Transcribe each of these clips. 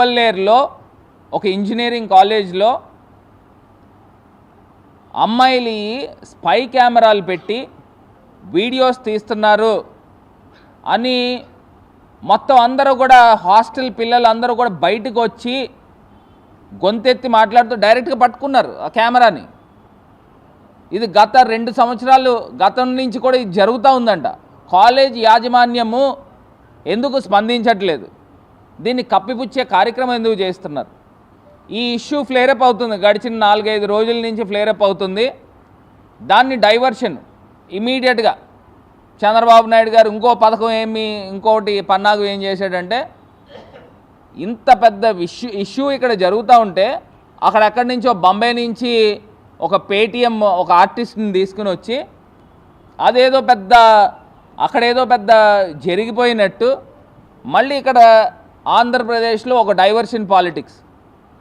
వల్లేరులో ఒక ఇంజనీరింగ్ కాలేజ్లో అమ్మాయిలు స్పై కెమెరాలు పెట్టి వీడియోస్ తీస్తున్నారు అని మొత్తం అందరూ కూడా హాస్టల్ పిల్లలు అందరూ కూడా బయటకు వచ్చి గొంతెత్తి మాట్లాడుతూ డైరెక్ట్గా పట్టుకున్నారు ఆ కెమెరాని. ఇది గత రెండు సంవత్సరాలు గతం నుంచి కూడా ఇది జరుగుతూ ఉందంట. కాలేజ్ యాజమాన్యము ఎందుకు స్పందించట్లేదు? దీన్ని కప్పిపుచ్చే కార్యక్రమం ఎందుకు చేస్తున్నారు? ఈ ఇష్యూ ఫ్లేరప్ అవుతుంది. గడిచిన నాలుగైదు రోజుల నుంచి ఫ్లేరప్ అవుతుంది. దాన్ని డైవర్షన్ ఇమీడియట్గా చంద్రబాబు నాయుడు గారు ఇంకో పథకం ఏమి ఇంకోటి పన్నాగు ఏం చేశాడంటే ఇంత పెద్ద ఇష్యూ ఇష్యూ ఇక్కడ జరుగుతూ ఉంటే అక్కడెక్కడి నుంచో బొంబాయి నుంచి ఒక పేటిఎం ఒక ఆర్టిస్ట్ని తీసుకుని వచ్చి అదేదో పెద్ద అక్కడేదో పెద్ద జరిగిపోయినట్టు మళ్ళీ ఇక్కడ ఆంధ్రప్రదేశ్లో ఒక డైవర్షన్ పాలిటిక్స్.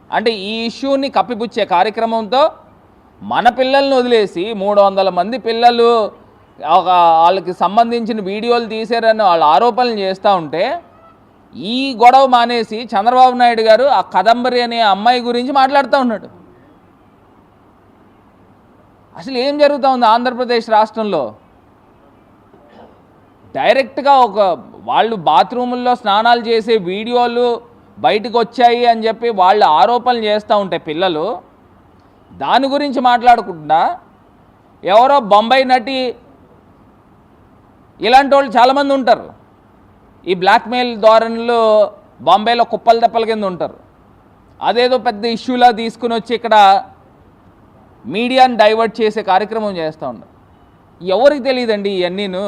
అంటే ఈ ఇష్యూని కప్పిపుచ్చే కార్యక్రమంతో మన పిల్లల్ని వదిలేసి మూడు వందల మంది పిల్లలు ఒక వాళ్ళకి సంబంధించిన వీడియోలు తీశారని వాళ్ళు ఆరోపణలు చేస్తూ ఉంటే ఈ గొడవ మానేసి చంద్రబాబు నాయుడు గారు ఆ కదంబరి అనే అమ్మాయి గురించి మాట్లాడుతూ ఉన్నాడు. అసలు ఏం జరుగుతూ ఉంది ఆంధ్రప్రదేశ్ రాష్ట్రంలో? డైరెక్ట్గా ఒక వాళ్ళు బాత్రూముల్లో స్నానాలు చేసే వీడియోలు బయటకు వచ్చాయి అని చెప్పి వాళ్ళు ఆరోపణలు చేస్తూ ఉంటాయి పిల్లలు దాని గురించి మాట్లాడకుండా ఎవరో బొంబాయి నటి ఇలాంటి వాళ్ళు చాలామంది ఉంటారు. ఈ బ్లాక్మెయిల్ ధోరణిలో బాంబేలో కుప్పల దెప్పల కింద ఉంటారు. అదేదో పెద్ద ఇష్యూలా తీసుకుని వచ్చి ఇక్కడ మీడియాని డైవర్ట్ చేసే కార్యక్రమం చేస్తూ ఉన్నారు. ఎవరికి తెలియదండి ఇవన్నీను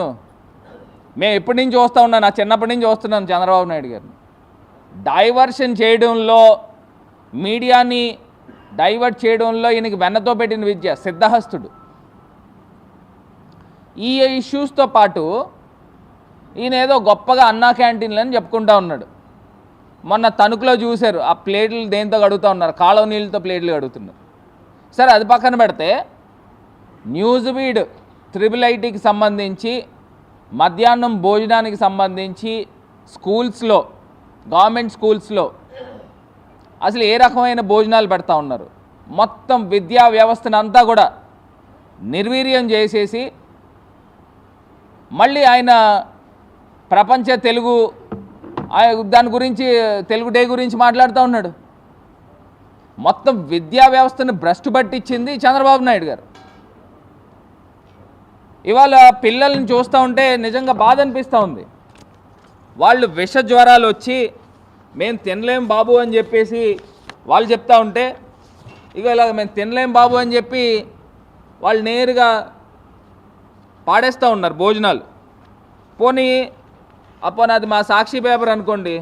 మేము ఎప్పటి నుంచి చూస్తూ ఉన్నాం? నా చిన్నప్పటి నుంచి చూస్తున్నాను చంద్రబాబు నాయుడు గారిని. డైవర్షన్ చేయడంలో మీడియాని డైవర్ట్ చేయడంలో ఈయనకి వెన్నతో పెట్టిన విద్య సిద్ధహస్తుడు. ఈ ఇష్యూస్తో పాటు ఈయన ఏదో గొప్పగా అన్నా క్యాంటీన్లు అని చెప్పుకుంటా ఉన్నాడు. మొన్న తణుకులో చూశారు ఆ ప్లేట్లు దేంతో కడుగుతూ ఉన్నారు? కాలువ నీళ్ళతో ప్లేట్లు కడుగుతున్నారు. సరే అది పక్కన పెడితే న్యూస్ బీడ్ త్రిబుల్ ఐటీకి సంబంధించి మధ్యాహ్నం భోజనానికి సంబంధించి స్కూల్స్లో గవర్నమెంట్ స్కూల్స్లో అసలు ఏ రకమైన భోజనాలు పెడతా ఉన్నారు? మొత్తం విద్యా వ్యవస్థను అంతా కూడా నిర్వీర్యం చేసేసి మళ్ళీ ఆయన ప్రపంచ తెలుగు దాని గురించి తెలుగు డే గురించి మాట్లాడుతూ ఉన్నాడు. మొత్తం విద్యా వ్యవస్థను భ్రష్టు పట్టించింది చంద్రబాబు నాయుడు గారు. ఇవాళ పిల్లల్ని చూస్తూ ఉంటే నిజంగా బాధ అనిపిస్తూ ఉంది. వాళ్ళు విష జ్వరాలు వచ్చి మేము తినలేం బాబు అని చెప్పేసి వాళ్ళు చెప్తా ఉంటే ఇక ఇలా మేము తినలేం బాబు అని చెప్పి వాళ్ళు నేరుగా పాడేస్తూ ఉన్నారు భోజనాలు. పోనీ అప్పుడు అది మా సాక్షి పేపర్ అనుకోండి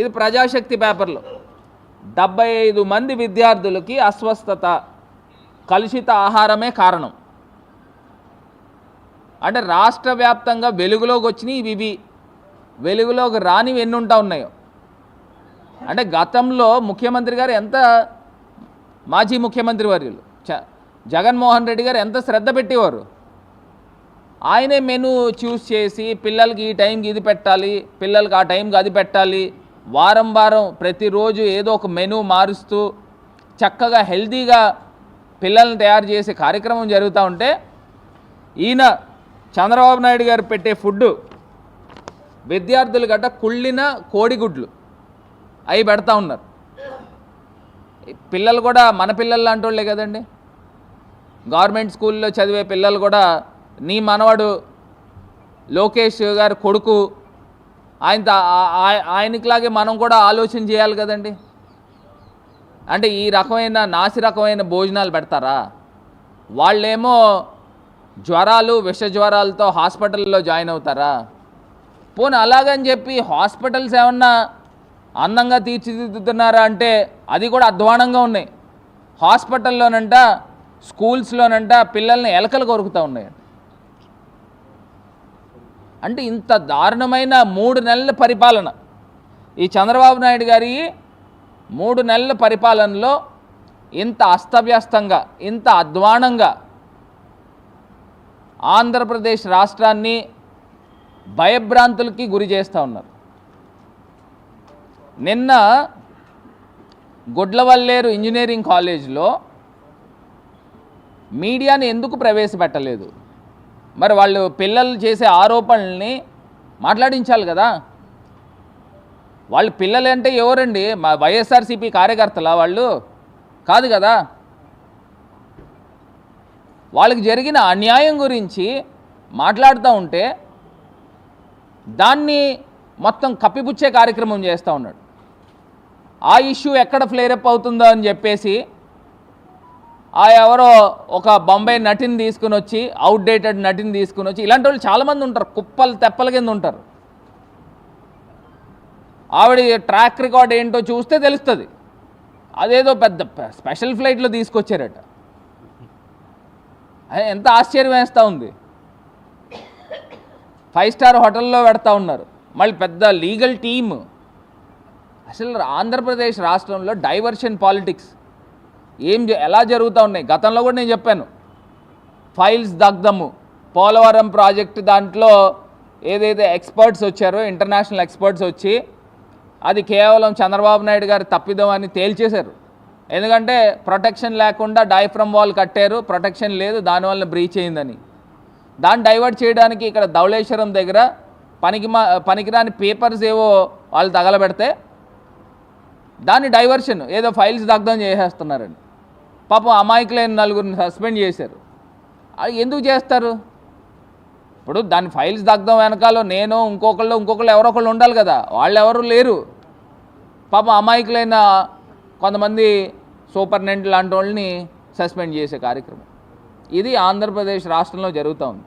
ఇది ప్రజాశక్తి పేపర్లో. డెబ్బై ఐదు మంది విద్యార్థులకి అస్వస్థత కలుషిత ఆహారమే కారణం. అంటే రాష్ట్ర వ్యాప్తంగా వెలుగులోకి వచ్చినాయి ఇవి వెలుగులోకి రానివి ఎన్ని ఉంటా ఉన్నాయో. అంటే గతంలో ముఖ్యమంత్రి గారు ఎంత మాజీ ముఖ్యమంత్రి వర్యులు చ జగన్మోహన్ రెడ్డి గారు ఎంత శ్రద్ధ పెట్టేవారు? ఆయనే మెను చూస్ చేసి పిల్లలకి ఈ టైంకి ఇది పెట్టాలి పిల్లలకి ఆ టైంకి అది పెట్టాలి వారం వారం ప్రతిరోజు ఏదో ఒక మెను మారుస్తూ చక్కగా హెల్తీగా పిల్లల్ని తయారు చేసే కార్యక్రమం జరుగుతూ ఉంటే ఈయన చంద్రబాబు నాయుడు గారు పెట్టే ఫుడ్ విద్యార్థులు గట్ట కుళ్ళిన కోడిగుడ్లు. అవి పెడతా ఉన్నారు. పిల్లలు కూడా మన పిల్లలు లాంటి వాళ్ళే కదండి. గవర్నమెంట్ స్కూల్లో చదివే పిల్లలు కూడా నీ మనవడు లోకేష్ గారి కొడుకు ఆయన ఆయనకిలాగే మనం కూడా ఆలోచన చేయాలి కదండి. అంటే ఈ రకమైన నాసి రకమైన భోజనాలు పెడతారా? వాళ్ళేమో జ్వరాలు విష జ్వరాలతో హాస్పిటల్లో జాయిన్ అవుతారా? పోనీ అలాగని చెప్పి హాస్పిటల్స్ ఏమన్నా అందంగా తీర్చిదిద్దుతున్నారా అంటే అది కూడా అధ్వానంగా ఉన్నాయి. హాస్పిటల్లోనంట స్కూల్స్లోనంట పిల్లల్ని ఎలకలు కొరుకుతూ ఉన్నాయి. అంటే ఇంత దారుణమైన మూడు నెలల పరిపాలన. ఈ చంద్రబాబు నాయుడు గారి మూడు నెలల పరిపాలనలో ఇంత అస్తవ్యస్తంగా ఇంత అధ్వానంగా ఆంధ్రప్రదేశ్ రాష్ట్రాన్ని భయభ్రాంతులకి గురి చేస్తూ ఉన్నారు. నిన్న గుడ్లవల్లేరు ఇంజనీరింగ్ కాలేజ్లో మీడియాని ఎందుకు ప్రవేశపెట్టలేదు? మరి వాళ్ళు పిల్లలు చేసే ఆరోపణల్ని మాట్లాడించాలి కదా. వాళ్ళు పిల్లలు అంటే ఎవరండి? మా వైఎస్ఆర్సీపీ కార్యకర్తలా వాళ్ళు? కాదు కదా. వాళ్ళకి జరిగిన అన్యాయం గురించి మాట్లాడుతూ ఉంటే దాన్ని మొత్తం కప్పిపుచ్చే కార్యక్రమం చేస్తూ ఉన్నాడు. ఆ ఇష్యూ ఎక్కడ ఫ్లేరప్ అవుతుందో అని చెప్పేసి ఆ ఎవరో ఒక బొంబాయి నటిని తీసుకుని వచ్చి అవుట్డేటెడ్ నటిని తీసుకుని వచ్చి ఇలాంటి వాళ్ళు చాలామంది ఉంటారు కుప్పలు తెప్పల కింద ఉంటారు. ఆవిడ ట్రాక్ రికార్డ్ ఏంటో చూస్తే తెలుస్తుంది. అదేదో పెద్ద స్పెషల్ ఫ్లైట్లో తీసుకొచ్చారట. ఎంత ఆశ్చర్యం వేస్తూ ఉంది. ఫైవ్ స్టార్ హోటల్లో పెడతా ఉన్నారు. మళ్ళీ పెద్ద లీగల్ టీమ్. అసలు ఆంధ్రప్రదేశ్ రాష్ట్రంలో డైవర్షన్ పాలిటిక్స్. ఏం ఎలా జరుగుతూ ఉన్నాయి? గతంలో కూడా నేను చెప్పాను. ఫైల్స్ దగ్ధము. పోలవరం ప్రాజెక్ట్ దాంట్లో ఏదైతే ఎక్స్పర్ట్స్ వచ్చారో ఇంటర్నేషనల్ ఎక్స్పర్ట్స్ వచ్చి అది కేవలం చంద్రబాబు నాయుడు గారి తప్పిదం అని తేల్చేశారు. ఎందుకంటే ప్రొటెక్షన్ లేకుండా డైఫ్రమ్ వాల్ కట్టారు ప్రొటెక్షన్ లేదు దానివల్ల బ్రీచ్ అయిందని. దాన్ని డైవర్ట్ చేయడానికి ఇక్కడ ధవళేశ్వరం దగ్గర పనికి మా పనికిరాని పేపర్స్ ఏవో వాళ్ళు తగలబెడితే దాన్ని డైవర్షన్ ఏదో ఫైల్స్ దగ్ధం చేసేస్తున్నారండి పాపం అమాయకులైన నలుగురిని సస్పెండ్ చేశారు. అది ఎందుకు చేస్తారు? ఇప్పుడు దాని ఫైల్స్ దగ్ధం వెనకాల నేను ఇంకొకళ్ళు ఇంకొకళ్ళు ఎవరో ఒకళ్ళు ఉండాలి కదా. వాళ్ళు ఎవరు లేరు. పాపం అమాయకులైన కొంతమంది సూపర్నెంట్ లాంటి వాళ్ళని సస్పెండ్ చేసే కార్యక్రమం. ఇది ఆంధ్రప్రదేశ్ రాష్ట్రంలో జరుగుతూ ఉంది.